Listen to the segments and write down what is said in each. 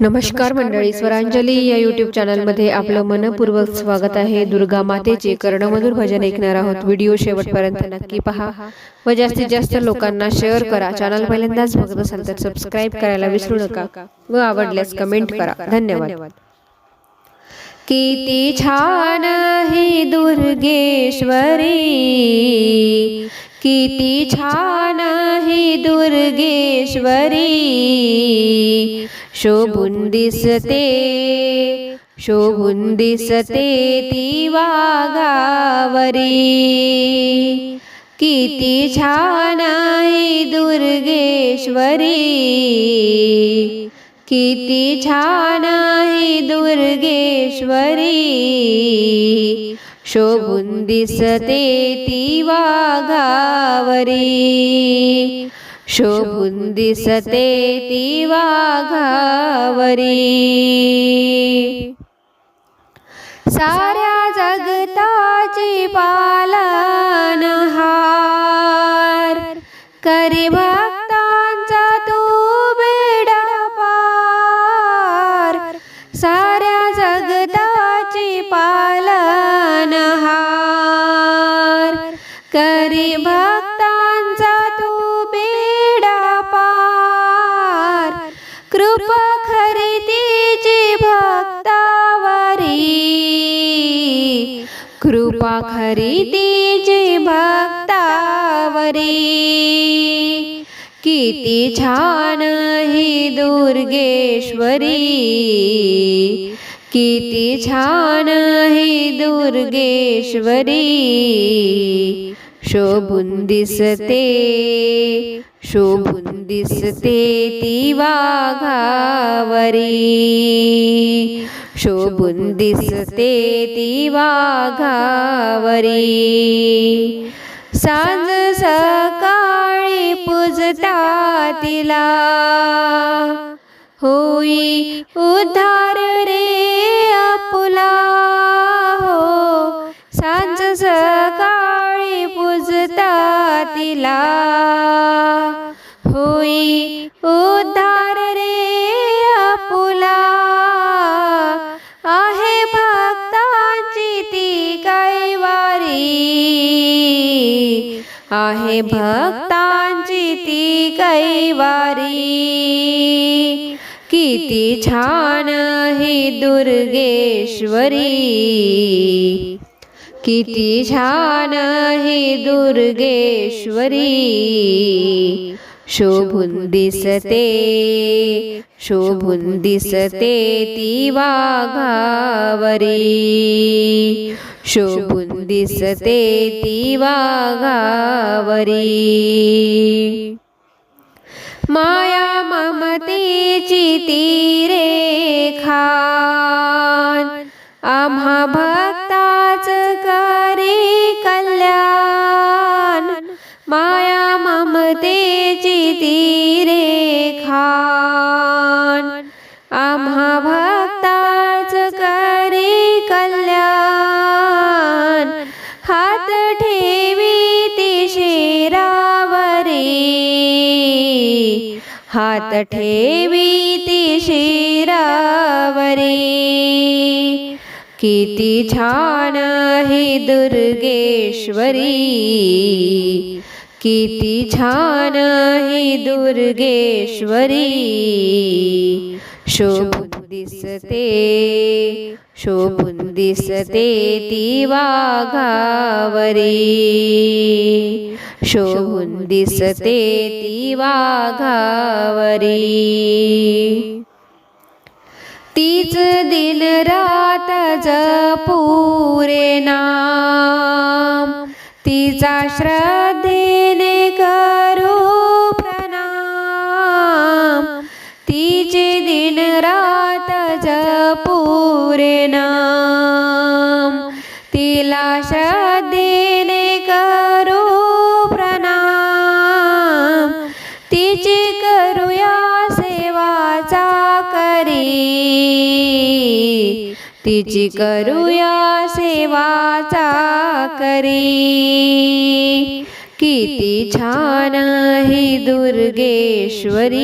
नमस्कार मंडळी स्वरांजली या युट्यूब चॅनलमध्ये आपलं मनपूर्वक स्वागत आहे. दुर्गा मातेचे कर्णमधुर भजन ऐकणार आहोत. व्हिडिओ शेवटपर्यंत नक्की पहा. व जास्तीत जास्त लोकांना शेअर करा. चॅनल पहिल्यांदाच बघत असाल तर सबस्क्राईब करायला विसरू नका व आवडल्यास कमेंट करा. धन्यवाद. किती छान ही दुर्गेश्वरी. किती छान ही दुर्गेश्वरी. शोभून दिसते शोभून दिसते ती वाघावरी. किती छान आहे दुर्गेश्वरी. किती छान आहे दुर्गेश्वरी. शोभून दिसते ती वाघा वाघावरी शोभून दिसते ती वाघावरी. साऱ्या जगताची पाला कृपा खरी तिची भक्तावरी. किती छान ही दुर्गेश्वरी. किती छान ही दुर्गेश्वरी. शोभून दिसते. शोभून दिसते ती वाघावरी शोभून दिसते ती वाघावरी सांज सकाळी पूजता तिला। होई उद्धार रे आपुला। हो सांज सकाळी पूजता तिला। आहे भक्तांची ती कैवारी. किती छान ही दुर्गेश्वरी. किती छान ही दुर्गेश्वरी. शोभून दिसते शोभून दिसते ती वाघावरी. शोभून दिसते ती वाघावरी. माया ममतेची ती रेखा आम्हा भक्ताच ममतेची ती खान आम्हा भक्ताच करे कल्याण. हात ठेवी ती शिरावरी. हात ठेवी ती शिरावरी. किती छान ही दुर्गेश्वरी. किती छान ही दुर्गेश्वरी. शोभून दिसते शोभून दिसते ती वाघावरी. शोभून दिसते ती वाघावरी. तीच दिन रात जपूरे नाम. तिचा श्रद्धेने करू प्रणाम. तिचे दिन रात जपूरे नाम. तिला श्रद्धेने करू करी तिची करूया सेवाचा करी. किती छान ही दुर्गेश्वरी.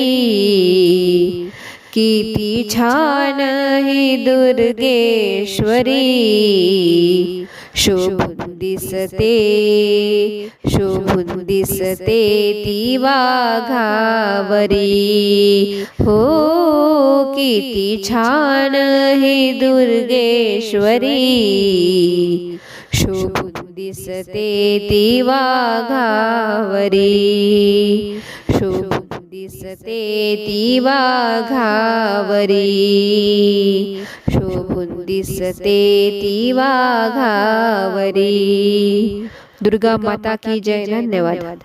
किती छान ही दुर्गेश्वरी. शोभून दिसते शोभून दिसते ती वाघावरी हो किती छान ही दुर्गेश्वरी. शोभून दिसते ती वाघावरी शोभून दिसते ती वाघावरी शोभून दिसते ती वाघावरी दुर्गा माता की जय. धन्यवाद.